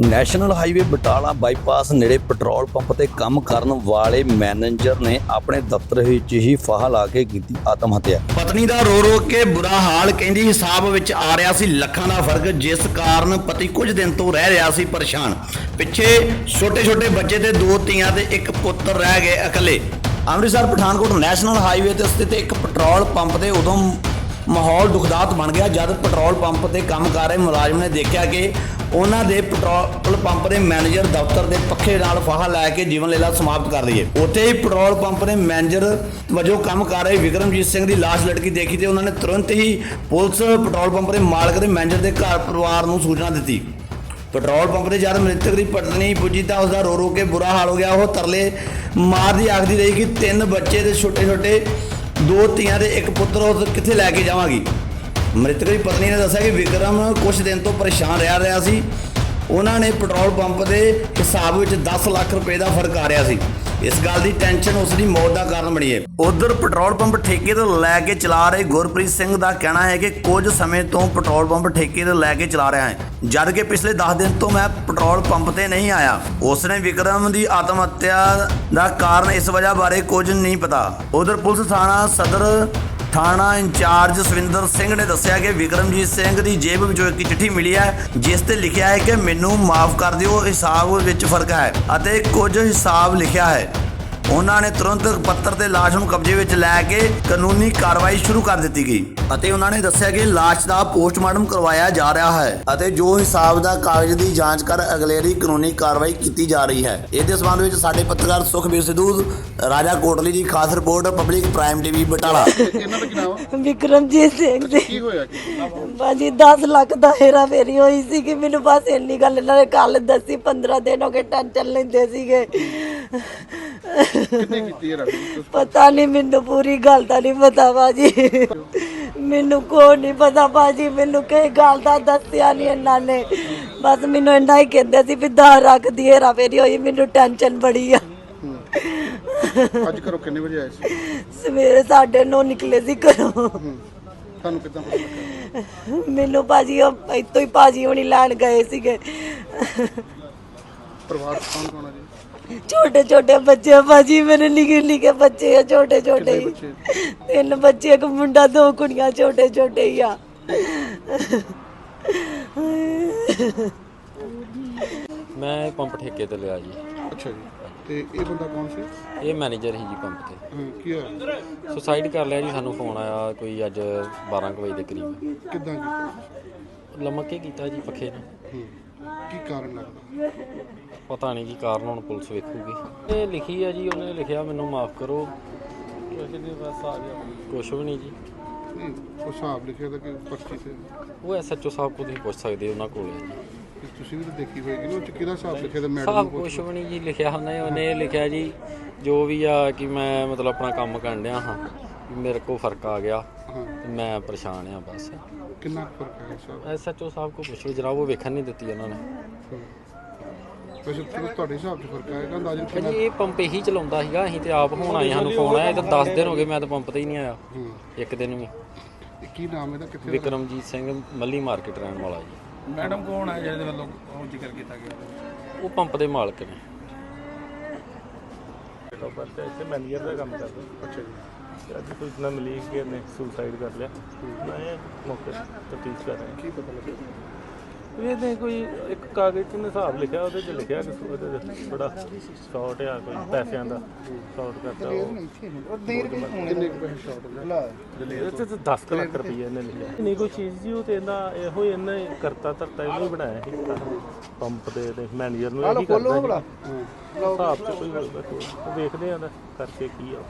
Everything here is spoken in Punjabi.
ਨੈਸ਼ਨਲ ਹਾਈਵੇ ਬਟਾਲਾ ਬਾਈਪਾਸ ਨੇੜੇ ਪੈਟਰੋਲ ਪੰਪ ਤੇ ਕੰਮ ਕਰਨ ਵਾਲੇ ਮੈਨੇਜਰ ਨੇ ਆਪਣੇ ਦਫ਼ਤਰ ਵਿੱਚ ਹੀ ਫਾਹਾ ਲਾ ਕੇ ਕੀਤੀ ਆਤਮ ਹੱਤਿਆ। ਪਤਨੀ ਦਾ ਰੋ ਰੋ ਕੇ ਬੁਰਾ ਹਾਲ ਕਹਿੰਦੀ ਹਿਸਾਬ ਵਿੱਚ ਆ ਰਿਹਾ ਸੀ ਲੱਖਾਂ ਦਾ ਫ਼ਰਕ, ਜਿਸ ਕਾਰਨ ਪਤੀ ਕੁਝ ਦਿਨ ਤੋਂ ਰਹਿ ਰਿਹਾ ਸੀ ਪਰੇਸ਼ਾਨ। ਪਿੱਛੇ ਛੋਟੇ ਛੋਟੇ ਬੱਚੇ ਤੇ ਦੋ ਧੀਆਂ ਤੇ ਇੱਕ ਪੁੱਤਰ ਰਹਿ ਗਏ ਇਕੱਲੇ। ਅੰਮ੍ਰਿਤਸਰ ਪਠਾਨਕੋਟ ਨੈਸ਼ਨਲ ਹਾਈਵੇ ਤੇ ਸਥਿਤ ਇੱਕ ਪੈਟਰੋਲ ਪੰਪ ਦੇ ਉਦੋਂ ਮਾਹੌਲ ਦੁਖਦਾਤ ਬਣ ਗਿਆ ਜਦ ਪੈਟਰੋਲ ਪੰਪ ਤੇ ਕੰਮ ਕਰ ਰਹੇ ਮੁਲਾਜ਼ਮ ਨੇ ਦੇਖਿਆ ਕਿ ਉਹਨਾਂ ਦੇ ਪੈਟਰੋਲ ਪੰਪ ਦੇ ਮੈਨੇਜਰ ਦਫ਼ਤਰ ਦੇ ਪੱਖੇ ਨਾਲ ਫਾਹਾ ਲੈ ਕੇ ਜੀਵਨ ਲੀਲਾ ਸਮਾਪਤ ਕਰ ਰਹੀ ਹੈ ਉੱਥੇ ਹੀ ਪੈਟਰੋਲ ਪੰਪ ਦੇ ਮੈਨੇਜਰ ਵਜੋਂ ਕੰਮ ਕਰ ਰਹੇ ਵਿਕਰਮਜੀਤ ਸਿੰਘ ਦੀ ਲਾਸ਼ ਲਟਕੀ ਦੇਖੀ ਤੇ ਉਹਨਾਂ ਨੇ ਤੁਰੰਤ ਹੀ ਪੁਲਿਸ ਪੈਟਰੋਲ ਪੰਪ ਦੇ ਮਾਲਕ ਦੇ ਮੈਨੇਜਰ ਦੇ ਘਰ ਪਰਿਵਾਰ ਨੂੰ ਸੂਚਨਾ ਦਿੱਤੀ। ਪੈਟਰੋਲ ਪੰਪ ਦੇ ਜਦ ਮ੍ਰਿਤਕ ਦੀ ਪਤਨੀ ਪੁੱਜੀ ਤਾਂ ਉਸਦਾ ਰੋ ਰੋ ਕੇ ਬੁਰਾ ਹਾਲ ਹੋ ਗਿਆ। ਉਹ ਤਰਲੇ ਮਾਰਦੀ ਆਖਦੀ ਰਹੀ ਕਿ ਤਿੰਨ ਬੱਚੇ ਤੇ ਛੋਟੇ ਛੋਟੇ ਦੋ ਧੀਆਂ ਤੇ ਇੱਕ ਪੁੱਤਰ, ਉਹ ਕਿੱਥੇ ਲੈ ਕੇ ਜਾਵਾਂਗੀ? ਮ੍ਰਿਤਕ ਦੀ ਪਤਨੀ ਨੇ ਦੱਸਿਆ ਕਿ ਵਿਕਰਮ ਕੁਝ ਦਿਨ ਤੋਂ ਪਰੇਸ਼ਾਨ ਰਹਿ ਰਿਹਾ ਸੀ। ਉਹਨਾਂ ਨੇ ਪੈਟਰੋਲ ਪੰਪ ਦੇ ਹਿਸਾਬ ਵਿੱਚ 10 ਲੱਖ ਰੁਪਏ ਦਾ ਫ਼ਰਕ ਸੀ। ਇਸ ਗੱਲ ਦੀ ਟੈਨਸ਼ਨ ਉਸ ਦੀ ਮੌਤ ਦਾ ਕਾਰਨ ਬਣੀ ਹੈ। ਉਧਰ ਪੈਟਰੋਲ ਪੰਪ ਠੇਕੇ ਤੋਂ ਲੈ ਕੇ ਚਲਾ ਰਹੇ ਗੁਰਪ੍ਰੀਤ ਸਿੰਘ ਦਾ ਕਹਿਣਾ ਹੈ ਕਿ ਕੁਝ ਸਮੇਂ ਤੋਂ ਪੈਟਰੋਲ ਪੰਪ ਠੇਕੇ ਤੋਂ ਲੈ ਕੇ ਚਲਾ ਰਿਹਾ ਹੈ। ਜਦ ਕਿ ਪਿਛਲੇ 10 ਦਿਨ ਤੋਂ ਮੈਂ ਪੈਟਰੋਲ ਪੰਪ ਤੇ ਨਹੀਂ ਆਇਆ। ਉਸ ਨੇ ਵਿਕਰਮ ਦੀ ਆਤਮ ਹੱਤਿਆ ਦਾ ਕਾਰਨ ਇਸ ਵਜ੍ਹਾ ਬਾਰੇ ਕੁਝ ਨਹੀਂ ਪਤਾ। ਉਧਰ ਪੁਲਿਸ ਥਾਣਾ ਸਦਰ ਥਾਣਾ ਇੰਚਾਰਜ ਸਵਿੰਦਰ ਸਿੰਘ ਨੇ ਦੱਸਿਆ ਕਿ ਵਿਕਰਮਜੀਤ ਸਿੰਘ ਦੀ ਜੇਬ ਵਿੱਚੋਂ ਇੱਕ ਚਿੱਠੀ ਮਿਲੀ ਹੈ, ਜਿਸ ਤੇ ਲਿਖਿਆ ਹੈ ਕਿ ਮੈਨੂੰ ਮਾਫ ਕਰ ਦਿਓ, ਹਿਸਾਬ ਵਿੱਚ ਫ਼ਰਕ ਹੈ ਅਤੇ ਕੁਝ ਹਿਸਾਬ ਲਿਖਿਆ ਹੈ। ਉਹਨਾਂ ਨੇ ਤੁਰੰਤ ਪੱਤਰ ਤੇ ਲਾਸ਼ ਨੂੰ ਕਬਜ਼ੇ ਵਿੱਚ ਲੈ ਕੇ ਕਾਨੂੰਨੀ ਕਾਰਵਾਈ ਸ਼ੁਰੂ ਕਰ ਦਿੱਤੀ ਗਈ। ਅਤੇ ਉਹਨਾਂ ਨੇ ਦੱਸਿਆ ਕਿ ਲਾਸ਼ ਦਾ ਪੋਸਟਮਾਰਟਮ ਕਰਵਾਇਆ ਜਾ ਰਿਹਾ ਹੈ ਅਤੇ ਜੋ ਹਿਸਾਬ ਦਾ ਕਾਗਜ਼ ਦੀ ਜਾਂਚ ਕਰ ਅਗਲੇਰੀ ਕਾਨੂੰਨੀ ਕਾਰਵਾਈ ਕੀਤੀ ਜਾ ਰਹੀ ਹੈ। ਇਹਦੇ ਸੰਬੰਧ ਵਿੱਚ ਸਾਡੇ ਪੱਤਰਕਾਰ ਸੁਖਬੀਰ ਸਿੱਧੂ ਰਾਜਾ ਕੋਟਲੀ ਦੀ ਖਾਸ report public prime TV Batala. Vikramjit Singh ਕੀ ਹੋਇਆ ਕੀ? ਬਾਜੀ 10 ਲੱਖ ਦਾ ਹੇਰਾ ਫੇਰੀ ਹੋਈ ਸੀ ਕਿ ਮੈਨੂੰ ਬਸ ਇੰਨੀ ਗੱਲ ਇਹਨਾਂ ਨੇ ਕੱਲ ਦੱਸੀ 15 ਦਿਨ ਹੋ ਗਏ ਟੈਨਸ਼ਨ ਲੈਂਦੇ ਸੀਗੇ। ਕਿੰਨੇ ਕੀਤੀ ਹੈ ਰਾਤੀ ਪਤਾ ਨਹੀਂ ਮੈਨੂੰ ਪੂਰੀ ਗੱਲ ਦਾ ਨਹੀਂ ਪਤਾ ਬਾਜੀ। ਮੈਨੂੰ ਕੋਈ ਨਹੀਂ ਪਤਾ ਬਾਜੀ ਮੈਨੂੰ ਕਿਸੇ ਗੱਲ ਦਾ ਦੱਸਿਆ ਨਹੀਂ ਇਹਨਾਂ ਨੇ। ਬਸ ਮੈਨੂੰ ਇੰਨਾ ਹੀ ਕਹਿੰਦੇ ਸੀ ਵੀ ਦਾ ਰੱਖ ਦੀ ਹੇਰਾ ਫੇਰੀ ਹੋਈ ਮੈਨੂੰ ਟੈਨਸ਼ਨ ਬੜੀ ਆ। ਅੱਜ ਘਰੋਂ ਕਿੰਨੇ ਵਜੇ ਆਏ ਸੀ? ਸਵੇਰੇ ਸਾਡੇ ਨੌ ਨਿਕਲੇ ਸੀ ਘਰੋਂ। ਹੂੰ। ਤੁਹਾਨੂੰ ਕਿੱਦਾਂ ਪਤਾ ਲੱਗਾ? ਮੈਨੂੰ ਬਾਜੀ ਉਹ ਇੱਥੋਂ ਹੀ ਬਾਜੀ ਹੋਣੀ ਲੈਣ ਗਏ ਸੀਗੇ। ਪਰਿਵਾਰ 'ਚ ਕੌਣ ਕੌਣ ਆ ਜੀ? ਛੋਟੇ ਛੋਟੇ ਬੱਚੇ ਆ ਬਾਜੀ ਮੇਰੇ ਨਿੱਕੇ ਨਿੱਕੇ ਬੱਚੇ ਆ ਛੋਟੇ ਛੋਟੇ ਹੀ? ਤਿੰਨ ਬੱਚੇ ਇੱਕ ਮੁੰਡਾ ਦੋ ਕੁੜੀਆਂ ਛੋਟੇ ਛੋਟੇ ਹੀ ਆ। ਮੈਂ ਇਹ ਪੰਪ ਠੇਕੇ ਤੇ ਲਿਆ ਜੀ। ਅੱਛਾ ਜੀ। ਤੇ ਇਹ ਬੰਦਾ ਕੌਣ ਸੀ? ਇਹ ਮੈਨੇਜਰ ਹੀ ਜੀ ਪੰਪ ਤੇ। ਹਾਂ, ਕੀ ਹੋਇਆ? ਸੁਸਾਈਡ ਕਰ ਲਿਆ ਜੀ ਸਾਨੂੰ ਫੋਨ ਆਇਆ ਕੋਈ ਅੱਜ 12 ਕੁ ਵਜੇ ਦੇ ਕਰੀਬ। ਕਿੱਦਾਂ ਕੀਤਾ? ਲਮਕ ਕੇ ਕੀਤਾ ਜੀ ਪੱਖੇ ਹੂੰ। ਕੀ ਕਾਰਨ ਲੱਗਦਾ? ਪਤਾ ਨਹੀਂ ਕੀ ਕਾਰਨ ਹੁਣ ਪੁਲਿਸ ਵੇਖੂਗੀ। ਇਹ ਲਿਖੀ ਹੈ ਜੀ ਉਹਨੇ ਲਿਖਿਆ ਮੈਨੂੰ ਮਾਫ ਕਰੋ। ਕਿਹਦੇ ਬਸ ਆ ਗਿਆ। ਕੁਛ ਵੀ ਨਹੀਂ ਜੀ। ਨਹੀਂ ਉਹ ਹਿਸਾਬ ਲਿਖਿਆ ਤਾਂ ਕਿ ਪਰਚੀ ਤੇ ਉਹ ਐਸਐਚਓ ਸਾਹਿਬ ਕੋਲ ਤੁਸੀਂ ਪੁੱਛ ਸਕਦੇ ਹੋ ਉਹਨਾਂ ਕੋਲ ਹੈ ਜੀ। ਤੁਸੀਂ ਵੀ ਤਾਂ ਦੇਖੀ ਹੋਏਗੀ ਨਾ ਉਹ 'ਚ ਕਿਹਦਾ ਹਿਸਾਬ ਲਿਖਿਆ ਤਾਂ ਮੈਡਮ ਸਾਹਿਬ ਨੂੰ ਕੁਛ ਵੀ ਨਹੀਂ ਜੀ ਲਿਖਿਆ ਉਹਨੇ ਉਹਨੇ ਇਹ ਲਿਖਿਆ ਜੀ ਜੋ ਵੀ ਆ ਕਿ ਮੈਂ ਮਤਲਬ ਆਪਣਾ ਕੰਮ ਕਰਨ ਡਿਆ ਹਾਂ ਮੇਰੇ ਕੋਲ ਫ਼ਰਕ ਆ ਗਿਆ ਹਾਂ। ਤੇ ਮੈਂ ਪਰੇਸ਼ਾਨ ਆ ਬਸ। ਕਿੰਨਾ ਕੁ ਫ਼ਰਕ ਹੈ ਹਿਸਾਬ ਐਸਐਚਓ ਸਾਹਿਬ ਕੋਲ ਪੁੱਛੋ ਜਰਾ ਉਹ ਵੇਖਣ ਨਹੀਂ ਦਿੱਤੀ ਉਹਨਾਂ ਨੇ। ਚਲੋ ਤੁਹਾਡੇ ਹਿਸਾਬ 'ਚ ਫ਼ਰਕ ਆਏਗਾ ਅੰਦਾਜ਼ਨ ਕਿੰਨਾ ਭਾਜੀ ਇਹ ਪੰਪ ਇਹੀ ਚਲਾਉਂਦਾ ਸੀਗਾ ਅਸੀਂ ਤੇ ਆਪ ਹੁਣ ਆਏ ਸਾਨੂੰ ਫੋਨ ਆਇਆ ਇਹ ਤਾਂ 10 ਦਿਨ ਹੋ ਗਏ ਮੈਂ ਤਾਂ ਪੰਪ ਤੇ ਹੀ ਨਹੀਂ ਆਇਆ ਹੂੰ। ਇੱਕ ਦਿਨ ਵੀ। ਇਹ ਕੀ ਨਾਮ ਇਹਦਾ ਕਿੱਥੇ ਦਾ? ਵਿਕਰਮਜੀਤ ਸਿੰਘ ਮੱਲੀ ਮਾਰਕੀਟ ਰਹਿਣ ਵਾਲਾ ਜੀ। ਮੈਡਮ ਕੌਣ ਹੈ ਜਿਹਦੇ ਵੱਲੋਂ ਉਹ ਜ਼ਿਕਰ ਕੀਤਾ ਗਿਆ? ਉਹ ਪੰਪ ਦੇ ਮਾਲਕ ਨੇ। ਪਰ ਤੇ ਇੱਥੇ ਮੈਨੇਜਰ ਦਾ ਕੰਮ ਕਰਦਾ। ਅੱਛਾ ਜੀ। ਤੇ ਅੱਜ ਸੂਚਨਾ ਮਿਲੀ ਕਿ ਇਹਨੇ ਸੁਸਾਈਡ ਕਰ ਲਿਆ। ਮੈਂ ਮੌਕੇ ਤਫਤੀਸ਼ ਕਰ ਰਿਹਾ। ਕੀ ਪਤਾ ਲੱਗਿਆ? ਇਹਨੇ ਕੋਈ ਇੱਕ ਕਾਗਜ਼ 'ਚ ਹਿਸਾਬ ਲਿਖਿਆ ਉਹਦੇ 'ਚ ਲਿਖਿਆ ਕਿ ਉਹਦੇ 'ਚ ਥੋੜਾ ਸ਼ਾਰਟ ਆ ਕੋਈ ਪੈਸਿਆਂ ਦਾ ਸ਼ਾਰਟ ਕਰਤਾ ਉਹ। ਕਿੰਨੇ ਕੁ ਪੈਸੇ ਸ਼ਾਰਟ ਹੋ ਗਏ ਇਹਦੇ 'ਚ 10 ਕੁ ਲੱਖ ਰੁਪਏ ਇਹਨੇ ਲਿਖਿਆ। ਨਹੀਂ ਕੋਈ ਚੀਜ਼ ਜੀ ਉਹ ਤੇ ਇਹਦਾ ਇਹੋ ਹੀ ਇਹਨੇ ਕਰਤਾ ਧਰਤਾ ਇਹਨੇ ਹੀ ਬਣਾਇਆ ਸੀ। ਪੰਪ ਦੇ ਤੇ ਮੈਨੇਜਰ ਨੂੰ ਇਹੀ ਕਰਦਾ ਸੀ। ਹਿਸਾਬ 'ਚ ਕੋਈ। ਉਹ ਵੇਖਦੇ ਆਂ ਦਾ ਕਰਕੇ ਕੀ ਆ।